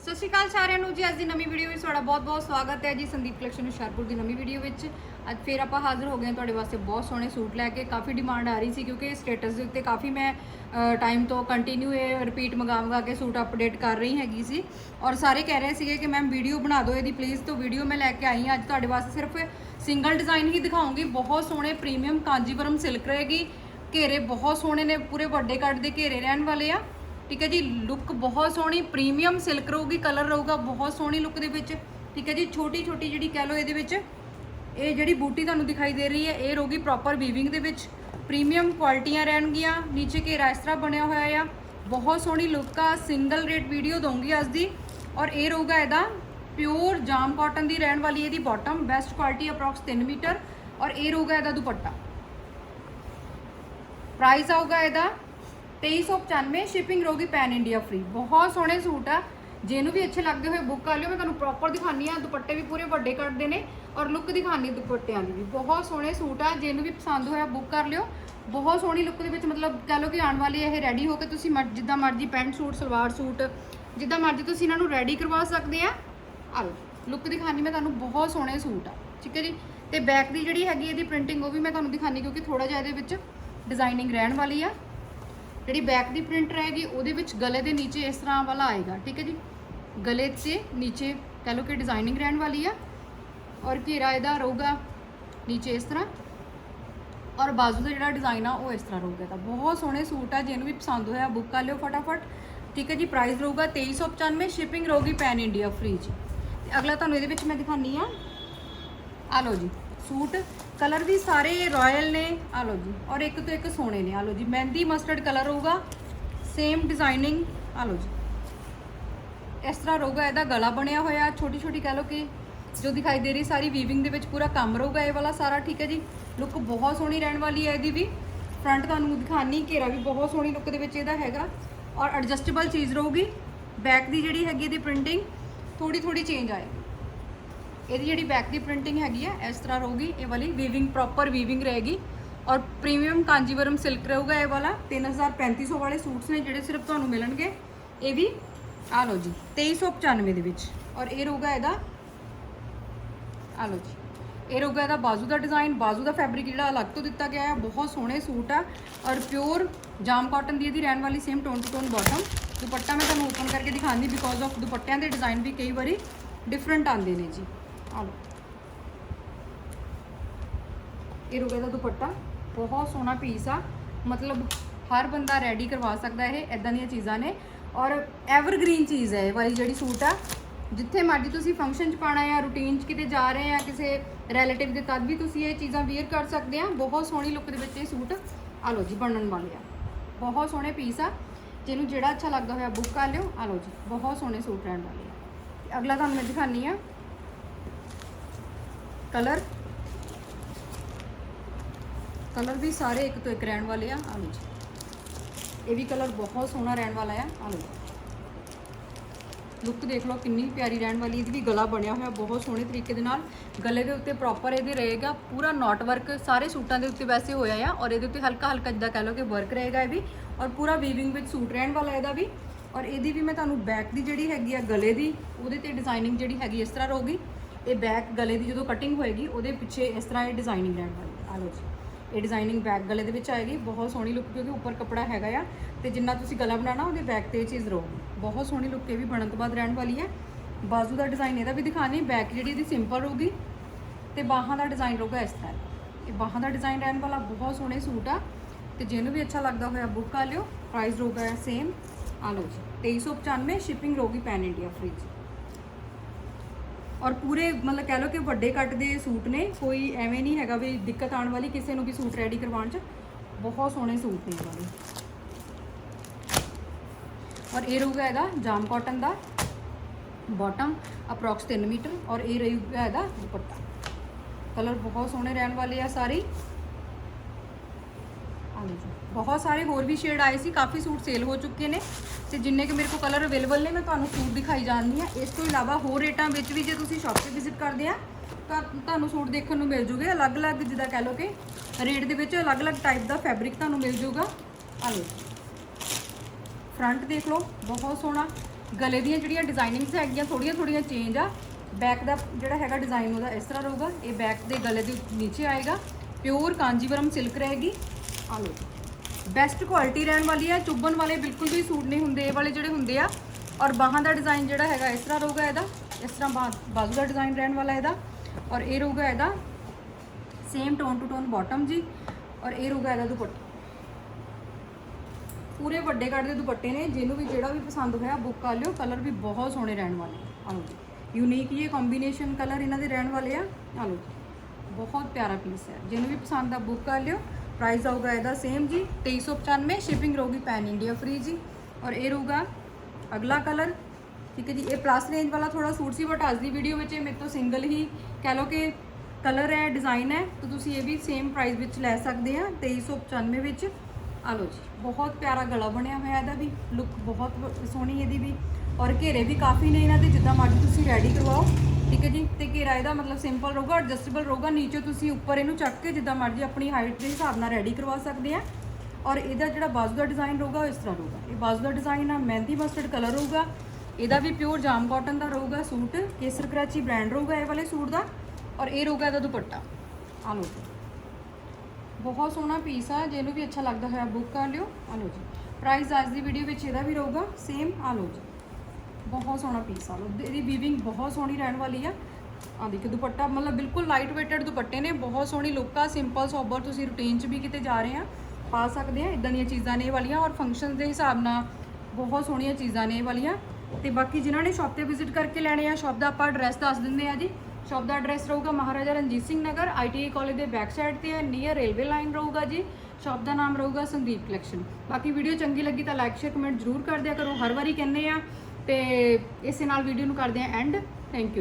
ਸਤਿ ਸ਼੍ਰੀ ਅਕਾਲ ਸਾਰਿਆਂ ਨੂੰ ਜੀ, ਅੱਜ ਦੀ ਨਵੀਂ ਵੀਡੀਓ ਵਿੱਚ ਤੁਹਾਡਾ ਬਹੁਤ-ਬਹੁਤ ਸਵਾਗਤ ਹੈ ਜੀ, ਸੰਦੀਪ ਕਲੈਕਸ਼ਨ ਹੁਸ਼ਿਆਰਪੁਰ ਦੀ ਨਵੀਂ ਵੀਡੀਓ ਵਿੱਚ। ਅੱਜ ਫੇਰ ਆਪਾਂ ਹਾਜ਼ਰ ਹੋ ਗਏ ਹਾਂ ਤੁਹਾਡੇ ਵਾਸਤੇ ਬਹੁਤ ਸੋਹਣੇ ਸੂਟ ਲੈ ਕੇ, ਕਾਫੀ ਡਿਮਾਂਡ ਆ ਰਹੀ ਸੀ ਕਿਉਂਕਿ ਸਟੇਟਸ ਦੇ ਉੱਤੇ ਕਾਫੀ ਮੈਂ ਟਾਈਮ ਤੋਂ ਕੰਟੀਨਿਊ ਇਹ ਰਿਪੀਟ ਮੰਗਾ ਮੰਗਾ ਕੇ ਸੂਟ ਅਪਡੇਟ ਕਰ ਰਹੀ ਹੈਗੀ ਸੀ। ਔਰ ਸਾਰੇ ਕਹਿ ਰਹੇ ਸੀਗੇ ਕਿ ਮੈਮ ਵੀਡੀਓ ਬਣਾ ਦਿਓ ਇਹਦੀ ਪਲੀਜ਼ ਤੋਂ ਵੀਡੀਓ ਮੈਂ ਲੈ ਕੇ ਆਈ ਹਾਂ। ਅੱਜ ਤੁਹਾਡੇ ਵਾਸਤੇ ਸਿਰਫ ਸਿੰਗਲ ਡਿਜ਼ਾਈਨ ਹੀ ਦਿਖਾਉਂਗੀ। ਬਹੁਤ ਸੋਹਣੇ ਪ੍ਰੀਮੀਅਮ ਕਾਂਜੀਵਰਮ ਸਿਲਕ ਰਹੇਗੀ। ਘੇਰੇ ਬਹੁਤ ਸੋਹਣੇ ਨੇ, ਪੂਰੇ ਵੱਡੇ ਕੱਟ ਦੇ ਘੇਰੇ ਰਹਿਣ ਵਾਲੇ ਆ। ਠੀਕ ਹੈ ਜੀ ਲੁੱਕ ਬਹੁਤ ਸੋਹਣੀ ਪ੍ਰੀਮੀਅਮ ਸਿਲਕ ਰਹੂਗੀ ਕਲਰ ਰਹੂਗਾ, ਬਹੁਤ ਸੋਹਣੀ ਲੁੱਕ ਦੇ ਵਿੱਚ। ਠੀਕ ਹੈ ਜੀ ਛੋਟੀ ਛੋਟੀ ਜਿਹੜੀ ਕਹਿ ਲਓ ਇਹਦੇ ਵਿੱਚ, ਇਹ ਜਿਹੜੀ ਬੂਟੀ ਤੁਹਾਨੂੰ ਦਿਖਾਈ ਦੇ ਰਹੀ ਹੈ, ਇਹ ਰਹੂਗੀ ਪ੍ਰੋਪਰ ਵੀਵਿੰਗ ਦੇ ਵਿੱਚ। ਪ੍ਰੀਮੀਅਮ ਕੁਆਲਿਟੀਆਂ ਰਹਿਣਗੀਆਂ, ਨੀਚੇ ਘੇਰਾ ਇਸ ਤਰ੍ਹਾਂ ਬਣਿਆ ਹੋਇਆ ਆ। ਬਹੁਤ ਸੋਹਣੀ ਲੁੱਕ ਆ ਸਿੰਗਲ ਰੇਟ ਵੀਡੀਓ ਦਊਂਗੀ ਅੱਜ ਦੀ। ਔਰ ਇਹ ਰਹੂਗਾ ਇਹਦਾ ਪਿਓਰ ਜਾਮ ਕਾਟਨ ਦੀ ਰਹਿਣ ਵਾਲੀ ਇਹਦੀ bottom best quality approx 3 metre. ਔਰ ਇਹ ਰਹੂਗਾ ਇਹਦਾ ਦੁਪੱਟਾ। ਪ੍ਰਾਈਸ ਆਊਗਾ ਇਹਦਾ 2395 ਸ਼ਿਪਿੰਗ ਰਹੂਗੀ ਪੈਨ ਇੰਡੀਆ ਫ੍ਰੀ ਬਹੁਤ ਸੋਹਣੇ ਸੂਟ ਆ। ਜਿਹਨੂੰ ਵੀ ਅੱਛੇ ਲੱਗਦੇ ਹੋਏ ਬੁੱਕ ਕਰ ਲਿਓ। ਮੈਂ ਤੁਹਾਨੂੰ ਪ੍ਰੋਪਰ ਦਿਖਾਨੀ ਆ ਦੁਪੱਟੇ ਵੀ ਪੂਰੇ ਵੱਡੇ ਕੱਟਦੇ ਨੇ ਔਰ ਲੁੱਕ ਦਿਖਾਨੀ ਦੁਪੱਟਿਆਂ ਦੀ ਵੀ। ਬਹੁਤ ਸੋਹਣੇ ਸੂਟ ਆ। ਜਿਹਨੂੰ ਵੀ ਪਸੰਦ ਹੋਇਆ ਬੁੱਕ ਕਰ ਲਿਓ। ਬਹੁਤ ਸੋਹਣੀ ਲੁੱਕ ਦੇ ਵਿੱਚ ਮਤਲਬ ਕਹ ਲਓ ਕਿ ਆਉਣ ਵਾਲੀ ਇਹ ਰੈਡੀ ਹੋ ਕੇ ਤੁਸੀਂ ਮਰ- ਜਿੱਦਾਂ ਮਰਜ਼ੀ ਪੈਂਟ ਸੂਟ, ਸਲਵਾਰ ਸੂਟ, ਜਿੱਦਾਂ ਮਰਜ਼ੀ ਤੁਸੀਂ ਇਹਨਾਂ ਨੂੰ ਰੈਡੀ ਕਰਵਾ ਸਕਦੇ ਆ। ਆ ਲੁੱਕ ਦਿਖਾਨੀ ਮੈਂ ਤੁਹਾਨੂੰ। ਬਹੁਤ ਸੋਹਣੇ ਸੂਟ ਆ। ਠੀਕ ਹੈ ਜੀ? ਤੇ ਬੈਕ ਦੀ ਜਿਹੜੀ ਹੈਗੀ ਇਹਦੀ ਪ੍ਰਿੰਟਿੰਗ ਉਹ ਵੀ ਮੈਂ ਤੁਹਾਨੂੰ ਦਿਖਾਨੀ ਕਿਉਂਕਿ ਥੋੜਾ ਜਿਹਾ ਇਹਦੇ ਵਿੱਚ ਡਿਜ਼ਾਈਨਿੰਗ ਰਹਿਣ ਵਾਲੀ ਆ। ਜਿਹੜੀ ਬੈਕ ਦੀ ਪ੍ਰਿੰਟ ਰਹੇਗੀ ਉਹਦੇ ਵਿੱਚ ਗਲੇ ਦੇ ਨੀਚੇ ਇਸ ਤਰ੍ਹਾਂ ਵਾਲਾ ਆਏਗਾ, ਠੀਕ ਹੈ ਜੀ? ਗਲੇ ਤੇ ਨੀਚੇ, ਕਹ ਲਓ ਕਿ ਡਿਜ਼ਾਈਨਿੰਗ ਰਹਿਣ ਵਾਲੀ ਆ, ਔਰ ਘੇਰਾ ਇਹਦਾ ਰਹੂਗਾ ਨੀਚੇ ਇਸ ਤਰ੍ਹਾਂ, ਔਰ ਬਾਜ਼ੂ ਦਾ ਜਿਹੜਾ ਡਿਜ਼ਾਈਨ ਆ, ਉਹ ਇਸ ਤਰ੍ਹਾਂ ਰਹੂਗਾ ਤਾਂ ਬਹੁਤ ਸੋਹਣੇ ਸੂਟ ਆ, ਜਿਹਨੂੰ ਵੀ ਪਸੰਦ ਹੋਇਆ ਬੁੱਕ ਕਰ ਲਿਓ ਫਟਾਫਟ। ਠੀਕ ਹੈ ਜੀ ਪ੍ਰਾਈਸ ਰਹੂਗਾ 2395 ਸ਼ਿਪਿੰਗ ਰਹੂਗੀ ਪੈਨ ਇੰਡੀਆ ਫ੍ਰੀ ਜੀ ਤੇ ਅਗਲਾ ਤੁਹਾਨੂੰ ਇਹਦੇ ਵਿੱਚ ਮੈਂ ਦਿਖਾਨੀ ਆ ਆ ਲਓ ਜੀ, ਸੂਟ ਕਲਰ ਵੀ ਸਾਰੇ ਰਾਇਲ ਨੇ। ਆ ਲਓ ਜੀ, ਔਰ ਇੱਕ ਤੋਂ ਇੱਕ ਸੋਹਣੇ ਨੇ। ਆ ਲਓ ਜੀ, ਮਹਿੰਦੀ ਮਸਟਰਡ ਕਲਰ ਹੋਊਗਾ। ਸੇਮ ਡਿਜ਼ਾਈਨਿੰਗ ਆ ਲਓ ਜੀ। ਇਸ ਤਰ੍ਹਾਂ ਰਹੂਗਾ, ਇਹਦਾ ਗਲਾ ਬਣਿਆ ਹੋਇਆ। ਛੋਟੀ ਛੋਟੀ ਕਹਿ ਲਓ ਕਿ ਜੋ ਦਿਖਾਈ ਦੇ ਰਹੀ ਸਾਰੀ ਵੀਵਿੰਗ ਦੇ ਵਿੱਚ ਪੂਰਾ ਕੰਮ ਰਹੂਗਾ ਇਹ ਵਾਲਾ ਸਾਰਾ, ਠੀਕ ਹੈ ਜੀ? ਲੁੱਕ ਬਹੁਤ ਸੋਹਣੀ ਰਹਿਣ ਵਾਲੀ ਹੈ ਇਹਦੀ ਵੀ। ਫਰੰਟ ਤੁਹਾਨੂੰ ਦਿਖਾਣੀ, ਘੇਰਾ ਵੀ ਬਹੁਤ ਸੋਹਣੀ ਲੁੱਕ ਦੇ ਵਿੱਚ ਇਹਦਾ ਹੈਗਾ। ਔਰ ਐਡਜਸਟੇਬਲ ਚੀਜ਼ ਰਹੂਗੀ। ਬੈਕ ਦੀ ਜਿਹੜੀ ਹੈਗੀ ਇਹਦੀ ਪ੍ਰਿੰਟਿੰਗ ਥੋੜੀ ਥੋੜੀ ਚੇਂਜ ਆਏ। ਇਹਦੀ ਜਿਹੜੀ ਬੈਕ ਦੀ ਪ੍ਰਿੰਟਿੰਗ ਹੈਗੀ ਆ, ਇਸ ਤਰ੍ਹਾਂ ਰਹੂਗੀ, ਇਹ ਵਾਲੀ ਵੀਵਿੰਗ ਪ੍ਰੋਪਰ ਵੀਵਿੰਗ ਰਹੇਗੀ। ਔਰ ਪ੍ਰੀਮੀਅਮ ਕਾਂਜੀਵਰਮ ਸਿਲਕ ਰਹੂਗਾ ਇਹ ਵਾਲਾ 3350 ਵਾਲੇ ਸੂਟਸ ਨੇ ਜਿਹੜੇ ਸਿਰਫ ਤੁਹਾਨੂੰ ਮਿਲਣਗੇ। ਇਹ ਵੀ ਆ ਲਓ ਜੀ 2395 ਦੇ ਵਿੱਚ। ਔਰ ਇਹ ਰਹੂਗਾ ਇਹਦਾ ਆ ਲਓ ਜੀ, ਇਹ ਰਹੂਗਾ ਇਹਦਾ ਬਾਜ਼ੂ ਦਾ ਡਿਜ਼ਾਈਨ ਬਾਜ਼ੂ ਦਾ ਫੈਬਰਿਕ ਜਿਹੜਾ ਅਲੱਗ ਤੋਂ ਦਿੱਤਾ ਗਿਆ ਹੈ ਬਹੁਤ ਸੋਹਣੇ ਸੂਟ ਆ। ਔਰ ਪਿਓਰ ਜਾਮ ਕਾਟਨ ਦੀ ਇਹਦੀ ਰਹਿਣ ਵਾਲੀ same tone to tone bottom dupatta ਮੈਂ ਤੁਹਾਨੂੰ ਓਪਨ ਕਰਕੇ ਦਿਖਾਉਂਦੀ ਬਿਕੋਜ਼ ਆਫ ਦੁਪੱਟਿਆਂ ਦੇ ਡਿਜ਼ਾਈਨ ਵੀ ਕਈ ਵਾਰੀ ਡਿਫਰੈਂਟ ਆਉਂਦੇ ਨੇ ਜੀ। ਆ ਲਓ। ਇਹ ਰਹੂਗਾ ਦਾ ਦੁਪੱਟਾ, ਬਹੁਤ ਸੋਹਣਾ ਪੀਸ ਆ। ਮਤਲਬ ਹਰ ਬੰਦਾ ਰੈਡੀ ਕਰਵਾ ਸਕਦਾ ਇਹ ਐਦਾਂ ਦੀਆਂ ਚੀਜ਼ਾਂ ਨੇ। ਔਰ ਐਵਰਗ੍ਰੀਨ ਚੀਜ਼ ਹੈ ਇਹ ਵਾਲੀ ਜਿਹੜੀ ਸੂਟ ਆ। ਜਿੱਥੇ ਮਰਜ਼ੀ ਤੁਸੀਂ ਫੰਕਸ਼ਨ 'ਚ ਪਾਣਾ ਆ ਰੂਟੀਨ 'ਚ ਕਿਤੇ ਜਾ ਰਹੇ ਆ, ਕਿਸੇ ਰਿਲੇਟਿਵ ਦੇ ਤਦ ਵੀ ਤੁਸੀਂ ਇਹ ਚੀਜ਼ਾਂ ਵੇਅਰ ਕਰ ਸਕਦੇ ਆ। ਬਹੁਤ ਸੋਹਣੀ ਲੁੱਕ ਦੇ ਵਿੱਚ ਇਹ ਸੂਟ, ਆ ਲਓ ਜੀ, ਬਣਨ ਵਾਲੇ ਆ। ਬਹੁਤ ਸੋਹਣੇ ਪੀਸ ਆ। ਜਿਹਨੂੰ ਜਿਹੜਾ ਅੱਛਾ ਲੱਗਦਾ ਹੋਇਆ ਬੁੱਕ ਕਰ ਲਿਓ। ਆ ਲਓ ਜੀ, ਬਹੁਤ ਸੋਹਣੇ ਸੂਟ ਰਹਿਣ ਵਾਲੇ ਆ। ਅਗਲਾ ਤੁਹਾਨੂੰ ਮੈਂ ਦਿਖਾਨੀ ਆ। ਕਲਰ? ਕਲਰ ਵੀ ਸਾਰੇ ਇੱਕ ਤੋਂ ਇੱਕ ਰਹਿਣ ਵਾਲੇ ਆ ਆ ਲਓ ਜੀ। ਇਹ ਵੀ ਕਲਰ ਬਹੁਤ ਸੋਹਣਾ ਰਹਿਣ ਵਾਲਾ ਆ ਆ ਲਓ ਲੁੱਕ ਦੇਖ ਲਓ, ਕਿੰਨੀ ਪਿਆਰੀ ਰਹਿਣ ਵਾਲੀ, ਇਹਦੀ ਵੀ ਗਲਾ ਬਣਿਆ ਹੋਇਆ, ਬਹੁਤ ਸੋਹਣੇ ਤਰੀਕੇ ਦੇ ਨਾਲ। ਗਲੇ ਦੇ ਉੱਤੇ ਪ੍ਰੋਪਰ ਇਹਦੇ ਰਹੇਗਾ, ਪੂਰਾ ਨੋਟ ਵਰਕ ਸਾਰੇ ਸੂਟਾਂ ਦੇ ਉੱਤੇ ਵੈਸੇ ਹੋਇਆ ਆ, ਔਰ ਇਹਦੇ ਉੱਤੇ ਹਲਕਾ ਹਲਕਾ ਜਿੱਦਾਂ ਕਹਿ ਲਓ ਕਿ ਵਰਕ ਰਹੇਗਾ ਇਹ ਵੀ, ਔਰ ਪੂਰਾ ਵੀਵਿੰਗ ਵਿੱਚ ਸੂਟ ਰਹਿਣ ਵਾਲਾ ਇਹਦਾ ਵੀ। ਔਰ ਇਹਦੀ ਵੀ ਮੈਂ ਤੁਹਾਨੂੰ ਬੈਕ ਦੀ ਜਿਹੜੀ ਹੈਗੀ ਆ, ਗਲੇ ਦੀ, ਉਹਦੇ ਤੇ ਡਿਜ਼ਾਈਨਿੰਗ ਜਿਹੜੀ ਹੈਗੀ ਇਸ ਤਰ੍ਹਾਂ ਰਹੂਗੀ। ਇਹ ਬੈਕ ਗਲੇ ਦੀ ਜਦੋਂ ਕਟਿੰਗ ਹੋਏਗੀ, ਉਹਦੇ ਪਿੱਛੇ ਇਸ ਤਰ੍ਹਾਂ ਇਹ ਡਿਜ਼ਾਈਨਿੰਗ ਰਹਿਣ ਵਾਲੀ ਆ ਲਓ ਜੀ। ਇਹ ਡਿਜ਼ਾਈਨਿੰਗ ਬੈਕ ਗਲੇ ਦੇ ਵਿੱਚ ਆਏਗੀ। ਬਹੁਤ ਸੋਹਣੀ ਲੁੱਕ ਕਿਉਂਕਿ ਉੱਪਰ ਕੱਪੜਾ ਹੈਗਾ ਆ ਤੇ ਜਿੰਨਾ ਤੁਸੀਂ ਗਲਾ ਬਣਾਉਣਾ, ਉਹਦੇ ਬੈਕ ਤੇ ਇਹ ਚੀਜ਼ ਰਹੂਗੀ। ਬਹੁਤ ਸੋਹਣੀ ਲੁੱਕ ਇਹ ਵੀ ਬਣਨ ਤੋਂ ਬਾਅਦ ਰਹਿਣ ਵਾਲੀ ਹੈ। ਬਾਜ਼ੂ ਦਾ ਡਿਜ਼ਾਈਨ ਇਹਦਾ ਵੀ ਦਿਖਾਣੀ ਬੈਕ ਜਿਹੜੀ ਇਹਦੀ ਸਿੰਪਲ ਰਹੂਗੀ ਤੇ ਬਾਹਾਂ ਦਾ ਡਿਜ਼ਾਈਨ ਰਹੂਗਾ ਇਸ ਤਰ੍ਹਾਂ। ਇਹ ਬਾਹਾਂ ਦਾ ਡਿਜ਼ਾਈਨ ਰਹਿਣ ਵਾਲਾ ਬਹੁਤ ਸੋਹਣੇ ਸੂਟ ਆ। ਤੇ ਜਿਹਨੂੰ ਵੀ ਅੱਛਾ ਲੱਗਦਾ ਹੋਇਆ ਬੁੱਕ ਕਰ ਲਿਓ। ਪ੍ਰਾਈਸ ਰਹੂਗਾ ਸੇਮ ਆ ਲਓ ਜੀ। 2395 ਸ਼ਿਪਿੰਗ ਰਹੂਗੀ ਪੈਨ ਇੰਡੀਆ ਫ੍ਰੀ ਜੀ ਔਰ ਪੂਰੇ ਮਤਲਬ ਕਹਿ ਲਓ ਕਿ ਵੱਡੇ ਕੱਟ ਦੇ ਸੂਟ ਨੇ, ਕੋਈ ਐਵੇਂ ਨਹੀਂ ਹੈਗਾ ਵੀ ਦਿੱਕਤ ਆਉਣ ਵਾਲੀ ਕਿਸੇ ਨੂੰ ਵੀ ਸੂਟ ਰੈਡੀ ਕਰਵਾਉਣ 'ਚ। ਬਹੁਤ ਸੋਹਣੇ ਸੂਟ ਨੇ ਇਹਨਾਂ ਦੇ ਔਰ ਇਹ ਰਹੂਗਾ ਇਹਦਾ ਜਾਮ ਕਾਟਨ ਦਾ ਬਾਟਮ ਅਪਰੋਕਸ 3 ਮੀਟਰ, ਔਰ ਇਹ ਰਹੂਗਾ ਇਹਦਾ ਦੁਪੱਟਾ। ਕਲਰ ਬਹੁਤ ਸੋਹਣੇ ਰਹਿਣ ਵਾਲੇ ਆ ਸਾਰੇ। ਬਹੁਤ ਸਾਰੇ ਹੋਰ ਵੀ ਸ਼ੇਡ ਆਏ ਸੀ, ਕਾਫੀ ਸੂਟ ਸੇਲ ਹੋ ਚੁੱਕੇ ਨੇ ਤੇ ਜਿੰਨੇ ਕਿ ਮੇਰੇ ਕੋਲ ਕਲਰ ਅਵੇਲੇਬਲ ਨੇ, ਮੈਂ ਤੁਹਾਨੂੰ ਸੂਟ ਦਿਖਾਈ ਜਾਂਦੀ ਆ ਇਸ ਤੋਂ ਇਲਾਵਾ ਹੋਰ ਰੇਟਾਂ ਵਿੱਚ ਵੀ ਜੇ ਤੁਸੀਂ ਸ਼ਾਪ ਤੇ ਵਿਜ਼ਿਟ ਕਰਦੇ ਆ, ਤਾਂ ਤੁਹਾਨੂੰ ਸੂਟ ਦੇਖਣ ਨੂੰ ਮਿਲ ਜੂਗੇ। ਅਲੱਗ-ਅਲੱਗ ਜਿੱਦਾਂ ਕਹਿ ਲਓ ਕਿ ਰੇਟ ਦੇ ਵਿੱਚ ਅਲੱਗ-ਅਲੱਗ ਟਾਈਪ ਦਾ ਫੈਬਰਿਕ ਤੁਹਾਨੂੰ ਮਿਲ ਜੂਗਾ। ਆ ਲਓ ਫਰੰਟ ਦੇਖ ਲਓ, ਬਹੁਤ ਸੋਹਣਾ। ਗਲੇ ਦੀਆਂ ਜਿਹੜੀਆਂ ਡਿਜ਼ਾਈਨਿੰਗਸ ਹੈਗੀਆਂ ਥੋੜੀਆਂ ਥੋੜੀਆਂ ਚੇਂਜ ਆ। ਬੈਕ ਦਾ ਜਿਹੜਾ ਹੈਗਾ ਡਿਜ਼ਾਈਨ ਉਹਦਾ ਇਸ ਤਰ੍ਹਾਂ ਰਹੂਗਾ। ਇਹ ਬੈਕ ਦੇ ਗਲੇ ਦੇ ਨੀਚੇ ਆਏਗਾ। ਪਿਓਰ ਕਾਂਜੀਵਰਮ ਸਿਲਕ ਰਹੇਗੀ। ਆ ਲਓ ਬੈਸਟ ਕੁਆਲਿਟੀ ਰਹਿਣ ਵਾਲੀ ਹੈ, ਚੁੱਭਣ ਵਾਲੇ ਬਿਲਕੁਲ ਵੀ ਸੂਟ ਨਹੀਂ ਹੁੰਦੇ, ਇਹ ਵਾਲੇ ਜਿਹੜੇ ਹੁੰਦੇ ਆ। ਔਰ ਬਾਹਾਂ ਦਾ ਡਿਜ਼ਾਈਨ ਜਿਹੜਾ ਹੈਗਾ, ਇਸ ਤਰ੍ਹਾਂ ਰਹੂਗਾ ਇਹਦਾ। ਇਸ ਤਰ੍ਹਾਂ ਬਾਹ ਬਾਜ਼ੂ ਦਾ ਡਿਜ਼ਾਈਨ ਰਹਿਣ ਵਾਲਾ ਇਹਦਾ। ਔਰ ਇਹ ਰਹੂਗਾ ਇਹਦਾ same tone to tone bottom ਜੀ। ਔਰ ਇਹ ਰਹੂਗਾ ਇਹਦਾ ਦੁਪੱਟਾ। ਪੂਰੇ ਵੱਡੇ ਕੱਟ ਦੇ ਦੁਪੱਟੇ ਨੇ, ਜਿਹਨੂੰ ਵੀ ਜਿਹੜਾ ਵੀ ਪਸੰਦ ਹੋਇਆ ਬੁੱਕ ਕਰ ਲਿਓ। ਕਲਰ ਵੀ ਬਹੁਤ ਸੋਹਣੇ ਰਹਿਣ ਵਾਲੇ ਆ ਜੀ। ਯੂਨੀਕ ਇਹ ਕੰਬੀਨੇਸ਼ਨ ਕਲਰ ਇਹਨਾਂ ਦੇ ਰਹਿਣ ਵਾਲੇ ਆ। ਆ ਲਓ ਜੀ। ਬਹੁਤ ਪਿਆਰਾ ਪੀਸ ਹੈ। ਜਿਹਨੂੰ ਵੀ ਪਸੰਦ ਆ ਬੁੱਕ ਕਰ ਲਿਓ। ਪ੍ਰਾਈਸ ਆਊਗਾ ਇਹਦਾ ਸੇਮ ਜੀ 2395 ਸ਼ਿਪਿੰਗ ਰਹੂਗੀ ਪੈਨ ਇੰਡੀਆ ਫ੍ਰੀ ਜੀ। ਔਰ ਇਹ ਰਹੂਗਾ ਅਗਲਾ ਕਲਰ ਠੀਕ ਹੈ ਜੀ, ਇਹ ਪਲੱਸ ਰੇਂਜ ਵਾਲਾ ਥੋੜਾ ਸੂਟ ਸੀ ਬਟ ਅੱਜ ਦੀ ਵੀਡੀਓ ਵਿੱਚ ਇਹ ਮੇਰੇ ਤੋਂ ਸਿੰਗਲ ਹੀ ਕਹਿ ਲਓ ਕਿ ਕਲਰ ਹੈ ਡਿਜ਼ਾਈਨ ਹੈ, ਤਾਂ ਤੁਸੀਂ ਇਹ ਵੀ ਸੇਮ ਪ੍ਰਾਈਸ ਵਿੱਚ ਲੈ ਸਕਦੇ ਆ 2395 ਵਿੱਚ। ਆ ਲਓ ਜੀ, ਬਹੁਤ ਪਿਆਰਾ ਗਲਾ ਬਣਿਆ ਹੋਇਆ ਇਹਦਾ ਵੀ ਲੁੱਕ ਬਹੁਤ ਸੋਹਣੀ ਇਹਦੀ ਵੀ। ਔਰ ਘੇਰੇ ਵੀ ਕਾਫੀ ਨੇ ਇਹਨਾਂ ਦੇ, ਜਿੱਦਾਂ ਮਰਜ਼ੀ ਤੁਸੀਂ ਰੈਡੀ ਕਰਵਾਓ। ਠੀਕ ਹੈ ਜੀ? ਤੇ ਘੇਰਾ ਇਹਦਾ ਮਤਲਬ ਸਿੰਪਲ ਰਹੂਗਾ ਐਡਜਸਟੇਬਲ ਰਹੂਗਾ, ਨੀਚੇ ਤੁਸੀਂ ਉੱਪਰ ਇਹਨੂੰ ਚੱਕ ਕੇ ਜਿੱਦਾਂ ਮਰਜ਼ੀ ਆਪਣੀ ਹਾਈਟ ਦੇ ਹਿਸਾਬ ਨਾਲ ਰੈਡੀ ਕਰਵਾ ਸਕਦੇ ਆ। ਔਰ ਇਹਦਾ ਜਿਹੜਾ ਬਾਜ਼ੂ ਦਾ ਡਿਜ਼ਾਈਨ ਰਹੂਗਾ, ਉਹ ਇਸ ਤਰ੍ਹਾਂ ਰਹੂਗਾ। ਇਹ ਬਾਜ਼ੂ ਦਾ ਡਿਜ਼ਾਈਨ ਆ, ਮਹਿੰਦੀ ਮਸਟਰਡ ਕਲਰ ਰਹੂਗਾ। ਇਹਦਾ ਵੀ ਪਿਓਰ ਜਾਮ ਕਾਟਨ ਦਾ ਰਹੂਗਾ ਸੂਟ। ਕੇਸਰ ਕਰਾਚੀ ਬ੍ਰਾਂਡ ਰਹੂਗਾ ਇਹ ਵਾਲੇ ਸੂਟ ਦਾ। ਔਰ ਇਹ ਰਹੂਗਾ ਇਹਦਾ ਦੁਪੱਟਾ। ਆ ਲਓ ਜੀ। ਬਹੁਤ ਸੋਹਣਾ ਪੀਸ ਆ ਜਿਹਨੂੰ ਵੀ ਅੱਛਾ ਲੱਗਦਾ ਹੋਇਆ ਬੁੱਕ ਕਰ ਲਿਓ। ਆ ਲਓ ਜੀ। ਪ੍ਰਾਈਸ ਅੱਜ ਦੀ ਵੀਡੀਓ ਵਿੱਚ ਇਹਦਾ ਵੀ ਰਹੂਗਾ ਸੇਮ ਆ ਲਓ ਜੀ। ਬਹੁਤ ਸੋਹਣਾ ਪੀਸ ਆ। ਲਓ, ਇਹਦੀ ਵੀਵਿੰਗ ਬਹੁਤ ਸੋਹਣੀ ਰਹਿਣ ਵਾਲੀ ਆ। ਆ ਦੇਖੋ, ਦੁਪੱਟਾ, ਮਤਲਬ ਬਿਲਕੁਲ ਲਾਈਟ ਵੇਟਡ ਦੁਪੱਟੇ ਨੇ। ਬਹੁਤ ਸੋਹਣੀ ਲੁੱਕ ਆ। ਸਿੰਪਲ ਸੋਬਰ ਤੁਸੀਂ ਰੂਟੀਨ 'ਚ ਵੀ ਕਿਤੇ ਜਾ ਰਹੇ ਆ, ਪਾ ਸਕਦੇ ਆ। ਇਦਾਂ ਦੀਆਂ ਚੀਜ਼ਾਂ ਨੇ ਇਹ ਵਾਲੀਆਂ ਔਰ ਫੰਕਸ਼ਨ ਦੇ ਹਿਸਾਬ ਨਾਲ ਬਹੁਤ ਸੋਹਣੀਆਂ ਚੀਜ਼ਾਂ ਨੇ ਇਹ ਵਾਲੀਆਂ। ਤੇ ਬਾਕੀ ਜਿਨ੍ਹਾਂ ਨੇ ਸ਼ਾਪ ਤੇ ਵਿਜ਼ਿਟ ਕਰਕੇ ਲੈਣੇ ਆ ਸ਼ਾਪ ਦਾ ਆਪਾਂ ਐਡਰੈਸ ਦੱਸ ਦਿੰਦੇ ਆ ਜੀ। ਸ਼ਾਪ ਦਾ ਐਡਰੈਸ ਰਹੂਗਾ ਮਹਾਰਾਜਾ ਰਣਜੀਤ ਸਿੰਘ ਨਗਰ ਆਈਟੀਆਈ ਕਾਲਜ ਦੇ ਬੈਕ ਸਾਈਡ ਤੇ ਹੈ ਨੀਅਰ ਰੇਲਵੇ ਲਾਈਨ ਰਹੂਗਾ ਜੀ। ਸ਼ਾਪ ਦਾ ਨਾਮ ਰਹੂਗਾ ਸੰਦੀਪ ਕਲੈਕਸ਼ਨ ਬਾਕੀ ਵੀਡੀਓ ਚੰਗੀ ਲੱਗੀ ਤਾਂ ਲਾਈਕ ਸ਼ੇਅਰ ਕਮੈਂਟ ਜ਼ਰੂਰ ਕਰ ਦਿਆ ਕਰੋ। ਹਰ ਵਾਰੀ ਕਹਿੰਦੇ ਆ ਤੇ ਇਸੇ ਨਾਲ ਵੀਡੀਓ ਨੂੰ ਕਰਦੇ ਆ ਐਂਡ ਥੈਂਕ ਯੂ